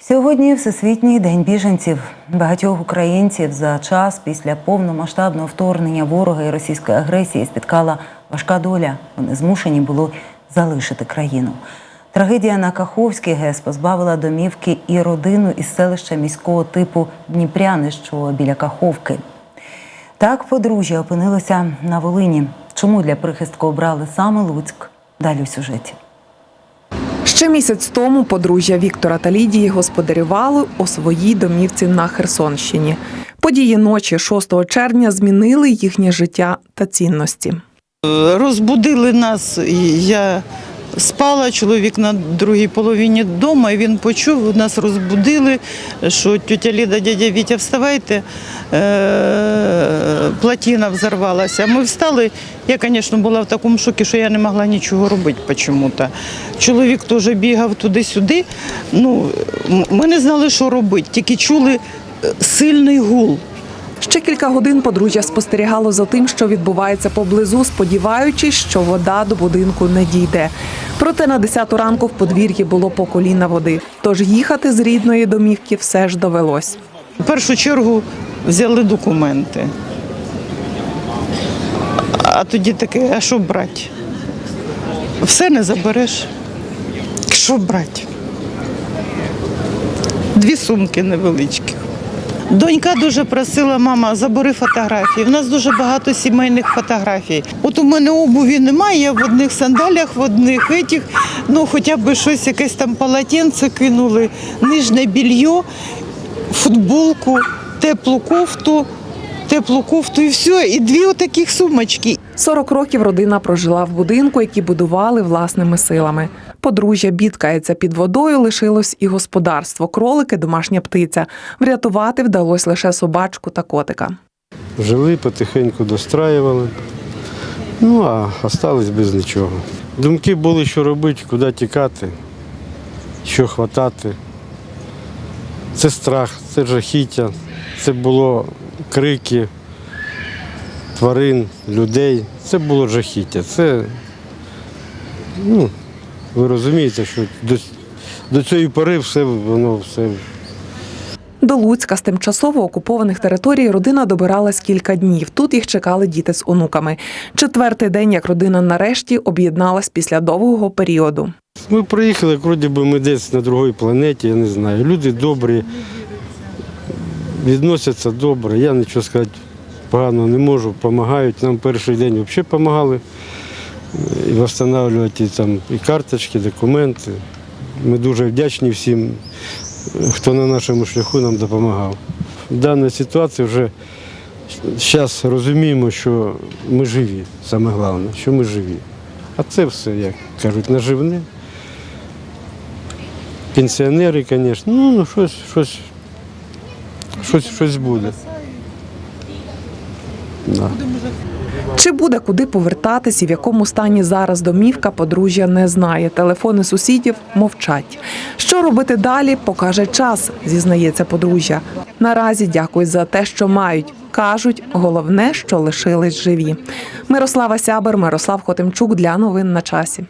Сьогодні Всесвітній день біженців. Багатьох українців за час після повномасштабного вторгнення ворога і російської агресії спіткала важка доля. Вони змушені були залишити країну. Трагедія на Каховській ГЕС позбавила домівки і родину із селища міського типу Дніпряни, що біля Каховки. Так подружжя опинилося на Волині. Чому для прихистку обрали саме Луцьк? Далі у сюжеті. Ще місяць тому подружжя Віктора та Лідії господарювали у своїй домівці на Херсонщині. Події ночі 6 червня змінили їхнє життя та цінності. Розбудили нас. Я спала, чоловік на другій половині вдома, і він почув, нас розбудили, що тетя Ліда, дядя Вітя, вставайте, е, плотина взорвалася. Ми встали. Я, звісно, була в такому шокі, що я не могла нічого робити чому-то. Чоловік теж бігав туди-сюди. Ну, ми не знали, що робити, тільки чули е, сильний гул. Ще кілька годин подружжя спостерігало за тим, що відбувається поблизу, сподіваючись, що вода до будинку не дійде. Проте на 10 ранку в подвір'ї було по коліна води. Тож їхати з рідної домівки все ж довелось. В першу чергу взяли документи. А тоді таке, а що брати? Все не забереш. Що брати? Дві сумки невеличкі. Донька дуже просила, мама, забери фотографії. У нас дуже багато сімейних фотографій. От у мене обуві немає, я в одних сандалях, в одних етіх, ну хоча б щось, якесь там полотенце кинули, нижнє більйо, футболку, теплу кофту, теплу кофту і все. І дві отаких сумочки. 40 років родина прожила в будинку, який будували власними силами. Подружжя бідкається під водою, лишилось і господарство, кролики, домашня птиця. Врятувати вдалося лише собачку та котика. Жили, потихеньку достраювали. Ну, а остались без нічого. Думки були, що робити, куди тікати, що хватати. Це страх, це жахіття, це було крики тварин, людей. Це було жахіття. Це, ну, ви розумієте, що до, до цієї пори все воно все До Луцька з тимчасово окупованих територій родина добиралась кілька днів. Тут їх чекали діти з онуками. Четвертий день, як родина нарешті об'єдналась після довгого періоду. Ми приїхали, як вроді би ми десь на другій планеті, я не знаю. Люди добрі, відносяться добре. Я нічого сказати поганого не можу, допомагають. Нам перший день взагалі допомагали і встановлювати там і карточки, документи. Ми дуже вдячні всім, хто на нашому шляху нам допомагав. В даній ситуації вже зараз розуміємо, що ми живі, саме головне, що ми живі. А це все, як кажуть, наживне. Пенсіонери, звісно, ну, ну щось, щось, щось, щось буде. Да. Чи буде куди повертатись і в якому стані зараз домівка, подружжя не знає. Телефони сусідів мовчать. Що робити далі, покаже час, зізнається подружжя. Наразі дякують за те, що мають. Кажуть, головне, що лишились живі. Мирослава Сябер, Мирослав Хотимчук для новин на часі.